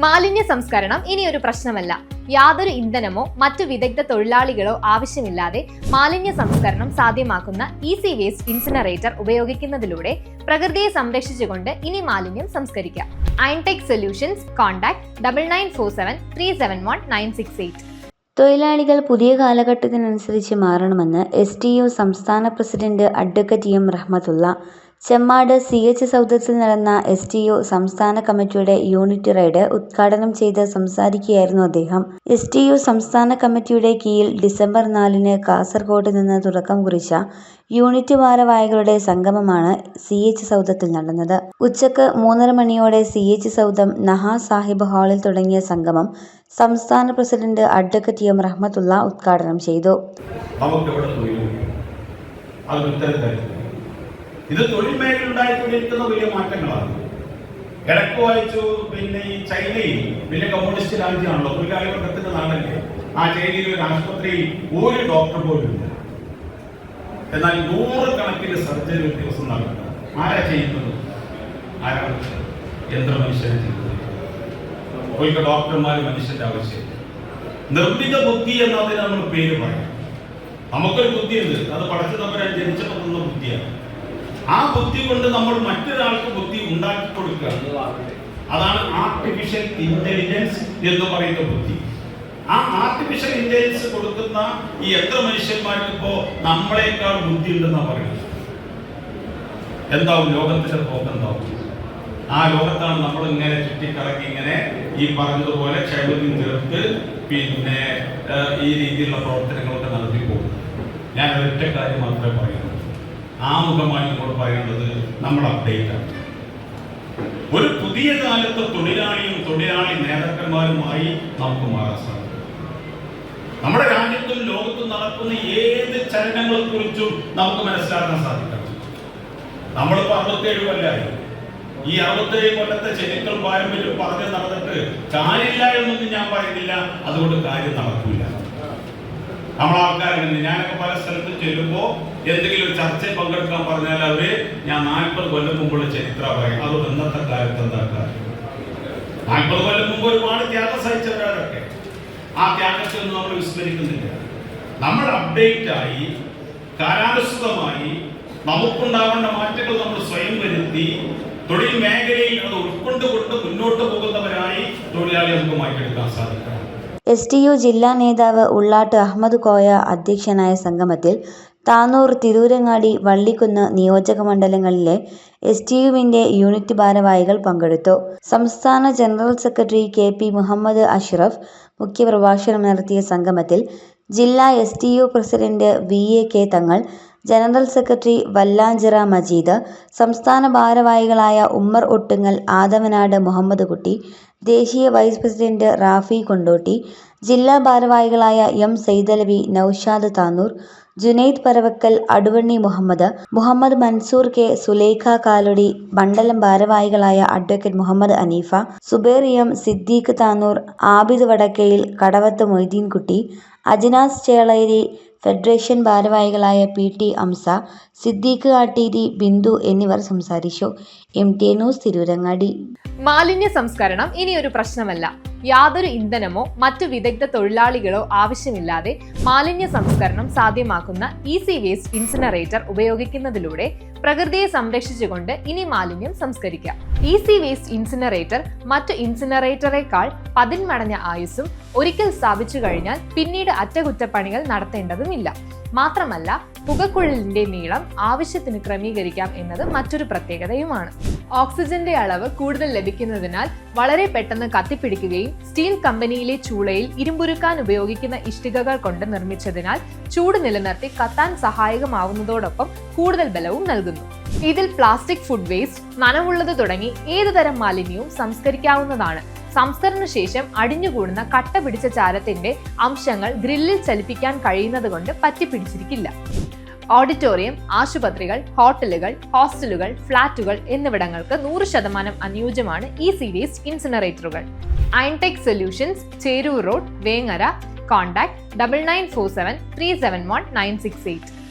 മാലിന്യ സംസ്കരണം ഇനിയൊരു പ്രശ്നമല്ല. യാതൊരു ഇന്ധനമോ മറ്റു വിദഗ്ധ തൊഴിലാളികളോ ആവശ്യമില്ലാതെ മാലിന്യ സംസ്കരണം സാധ്യമാക്കുന്ന ഈസി വേസ്റ്റ് ഇൻസിനറേറ്റർ ഉപയോഗിക്കുന്നതിലൂടെ പ്രകൃതിയെ സംരക്ഷിച്ചുകൊണ്ട് ഇനി മാലിന്യം സംസ്കരിക്കാം. Irontech solutions contact double nine four seven three seven one nine six eight തൊഴിലാളികൾ പുതിയ കാലഘട്ടത്തിനനുസരിച്ച് മാറണമെന്ന് എസ് ടി യു സംസ്ഥാന president advocate M Rahmathulla Chemmad C H സൗദത്തിൽ നടന്ന എസ് ടി യു സംസ്ഥാന കമ്മിറ്റിയുടെ യൂണിറ്റ് റൈഡ് ഉദ്ഘാടനം ചെയ്ത് സംസാരിക്കുകയായിരുന്നു അദ്ദേഹം. എസ് ടി യു സംസ്ഥാന കമ്മിറ്റിയുടെ കീഴിൽ ഡിസംബർ നാലിന് കാസർഗോഡ് നിന്ന് തുടക്കം കുറിച്ച യൂണിറ്റ് ഭാരവാഹികളുടെ സംഗമമാണ് സി എച്ച് സൗദത്തിൽ നടന്നത്. ഉച്ചയ്ക്ക് മൂന്നര മണിയോടെ സി എച്ച് സൗദം നഹാ സാഹിബ് ഹാളിൽ തുടങ്ങിയ സംഗമം സംസ്ഥാന പ്രസിഡന്റ് അഡ്വക്കറ്റ് എം റഹ്മത്തുള്ള ഉദ്ഘാടനം ചെയ്തു. ഇത് തൊഴിൽ മേഖല ഉണ്ടായിക്കൊണ്ടിരിക്കുന്ന വലിയ മാറ്റങ്ങളാണ്. ഇടയ്ക്ക് വായിച്ചു പിന്നെ ഈ ചൈനയിൽ വലിയ കമ്മ്യൂണിസ്റ്റ് രാജ്യമാണല്ലോ തൊഴിലാളി വർഗത്തിന്റെ നാടല്ലേ? ആ ചൈനയിൽ ഒരു ആശുപത്രിയിൽ ഒരു ഡോക്ടർ പോലും ഇല്ല. എന്നാൽ നൂറുകണക്കിന് സർജറി ദിവസം നടക്കുന്നത് ആരാ ചെയ്യുന്നത്? ആരാണ് യന്ത്രമനുഷ്യനെ ചെയ്യുന്നത്. ഒരിക്കൽ ഡോക്ടർമാർ മനുഷ്യന്റെ ആവശ്യം. നിർമ്മിത ബുദ്ധി എന്നതിന് നമ്മൾ പേര് പറയാം. നമുക്കൊരു ബുദ്ധിയുണ്ട് അത് പഠിച്ചു നമ്മൾ ജനിച്ചപ്പോൾ ബുദ്ധിയാണ് ആ ബുദ്ധി കൊണ്ട് നമ്മൾ മറ്റൊരാൾക്ക് ബുദ്ധി ഉണ്ടാക്കി കൊടുക്കുക അതാണ് ആർട്ടിഫിഷ്യൽ ഇന്റലിജൻസ് എന്ന് പറയുന്ന ബുദ്ധി. ആ ആർട്ടിഫിഷ്യൽ ഇന്റലിജൻസ് കൊടുക്കുന്ന ഈ എത്ര മനുഷ്യന്മാർക്ക് ഇപ്പോ നമ്മളെക്കാൾ ബുദ്ധി ഉണ്ടെന്നാ പറയുന്നത്? എന്താവും ലോകത്തിന്റെ പോക്കെന്താവും ആ ലോകത്താണ് നമ്മൾ ഇങ്ങനെ ചുറ്റിക്കറങ്ങി ഇങ്ങനെ ഈ പറഞ്ഞതുപോലെ ക്ഷേമത്തിൽ തീർത്ത് പിന്നെ ഈ രീതിയിലുള്ള പ്രവർത്തനങ്ങളൊക്കെ നടത്തി പോകും ഞാൻ ഒരൊറ്റ കാര്യം മാത്രമേ പറയുന്നു ആമുഖമായി നമ്മൾ പറയേണ്ടത് നമ്മൾ അപ്ഡേറ്റ് ആണ്. ഒരു പുതിയ കാലത്ത് തൊഴിലാളിയും തൊഴിലാളി നേതാക്കന്മാരുമായി നമുക്ക് മാറാൻ സാധിക്കും. നമ്മുടെ രാജ്യത്തും ലോകത്തും നടക്കുന്ന ഏത് ചലനങ്ങളെ കുറിച്ചും നമുക്ക് മനസ്സിലാക്കാൻ സാധിക്കണം. നമ്മളിപ്പോ അറുപത്തേഴ് കൊല്ലായി. ഈ അറുപത്തേഴ് കൊല്ലത്തെ ചരിത്രം പാരമ്പര്യം പറഞ്ഞു നടന്നിട്ട് കാര്യമില്ല എന്നൊന്നും ഞാൻ പറയുന്നില്ല. അതുകൊണ്ട് കാര്യം നടക്കില്ല നമ്മളെ ആൾക്കാരുണ്ട് ഞാനൊക്കെ പല സ്ഥലത്ത് ചെല്ലുമ്പോൾ എന്തെങ്കിലും ഒരു ചർച്ചയിൽ പങ്കെടുക്കാൻ പറഞ്ഞാൽ അവർ ഞാൻ നാൽപ്പത് കൊല്ലം മുമ്പുള്ള ചരിത്രം പറയും. അത് ഇന്നത്തെ കാലത്ത് എന്താക്കാറ് നാൽപ്പത് കൊല്ലം മുമ്പ് ഒരുപാട് ത്യാഗം സഹിച്ചവരൊക്കെ ആ ത്യാഗത്തിൽ ഒന്നും നമ്മൾ വിസ്മരിക്കുന്നില്ല. നമ്മൾ അപ്ഡേറ്റ് ആയി കാലാനുസൃതമായി നമുക്കുണ്ടാവേണ്ട മാറ്റങ്ങൾ നമ്മൾ സ്വയം വരുത്തി തൊഴിൽ മേഖലയിൽ അത് ഉൾക്കൊണ്ടുകൊണ്ട് മുന്നോട്ട് പോകുന്നവരായി തൊഴിലാളി നമുക്ക് മാറ്റിയെടുക്കാൻ സാധിക്കണം. എസ് ടി യു ജില്ലാ നേതാവ് ഉള്ളാട്ട് അഹമ്മദ് കോയ അധ്യക്ഷനായ സംഗമത്തിൽ താനൂർ തിരൂരങ്ങാടി വള്ളിക്കുന്ന് നിയോജക മണ്ഡലങ്ങളിലെ എസ് ടി യുവിന്റെ യൂണിറ്റ് ഭാരവാഹികൾ പങ്കെടുത്തു. സംസ്ഥാന general secretary K P Muhammad Ashraf മുഖ്യപ്രഭാഷണം നടത്തിയ സംഗമത്തിൽ ജില്ലാ S T U president V A K Thangal general secretary Vallanchira Majeed സംസ്ഥാന ഭാരവാഹികളായ ഉമ്മർ ഒട്ടുങ്ങൽ ആദവനാട് മുഹമ്മദ് കുട്ടി ദേശീയ വൈസ് പ്രസിഡന്റ് റാഫി കൊണ്ടോട്ടി ജില്ലാ ഭാരവാഹികളായ എം സൈദലവി നൌഷാദ് താനൂർ ജുനൈദ് പരവക്കൽ അടുവണ്ണി മുഹമ്മദ് മുഹമ്മദ് മൻസൂർ കെ സുലേഖ കാലൊടി മണ്ഡലം ഭാരവാഹികളായ advocate Muhammad Aneefa Zubair M Siddique Tanur Abid Vadakkayil Kadavath Moideenkutty Ajinas Chelari federation ഭാരവാഹികളായ പി ടി അംസ സിദ്ദീഖ് കാട്ടീരി ബിന്ദു എന്നിവർ സംസാരിച്ചു. M T news Tirurangadi. മാലിന്യ സംസ്കരണം ഇനിയൊരു പ്രശ്നമല്ല. യാതൊരു ഇന്ധനമോ മറ്റു വിദഗ്ധ തൊഴിലാളികളോ ആവശ്യമില്ലാതെ മാലിന്യ സംസ്കരണം സാധ്യമാക്കുന്ന ഈസി വേസ്റ്റ് ഇൻസിനറേറ്റർ ഉപയോഗിക്കുന്നതിലൂടെ പ്രകൃതിയെ സംരക്ഷിച്ചുകൊണ്ട് ഇനി മാലിന്യം സംസ്കരിക്കാം. ഈസി വേസ്റ്റ് ഇൻസിനറേറ്റർ മറ്റു ഇൻസിനറേറ്ററേക്കാൾ പതിന്മടഞ്ഞ ആയുസ്സും ഒരിക്കൽ സ്ഥാപിച്ചു കഴിഞ്ഞാൽ പിന്നീട് അറ്റകുറ്റപ്പണികൾ നടത്തേണ്ടതുമില്ല. മാത്രമല്ല പുകക്കുഴലിന്റെ നീളം ആവശ്യത്തിന് ക്രമീകരിക്കാം എന്നത് മറ്റൊരു പ്രത്യേകതയുമാണ്. ഓക്സിജന്റെ അളവ് കൂടുതൽ ലഭിക്കുന്നതിനാൽ വളരെ പെട്ടെന്ന് കത്തിപ്പിടിക്കുകയും സ്റ്റീൽ കമ്പനിയിലെ ചൂളയിൽ ഇരുമ്പുരുക്കാൻ ഉപയോഗിക്കുന്ന ഇഷ്ടികകൾ കൊണ്ട് നിർമ്മിച്ചതിനാൽ ചൂട് നിലനിർത്തി കത്താൻ സഹായകമാവുന്നതോടൊപ്പം കൂടുതൽ ബലവും നൽകുന്നു. ഇതിൽ പ്ലാസ്റ്റിക് ഫുഡ് വേസ്റ്റ് നനവുള്ളത് തുടങ്ങി ഏതുതരം മാലിന്യവും സംസ്കരിക്കാവുന്നതാണ്. സംസ്കരണ ശേഷം അടിഞ്ഞുകൂടുന്ന കട്ട പിടിച്ച ചാരത്തിന്റെ അംശങ്ങൾ ഗ്രില്ലിൽ ചലിപ്പിക്കാൻ കഴിയുന്നത് കൊണ്ട് പറ്റിപ്പിടിച്ചിരിക്കില്ല. ഓഡിറ്റോറിയം ആശുപത്രികൾ ഹോട്ടലുകൾ ഹോസ്റ്റലുകൾ ഫ്ളാറ്റുകൾ എന്നിവിടങ്ങൾക്ക് നൂറ് ശതമാനം അനുയോജ്യമാണ് ഈ series ഇൻസിനറേറ്ററുകൾ. Irontech solutions Cherur road Vengara contact double nine four seven three seven one nine six eight.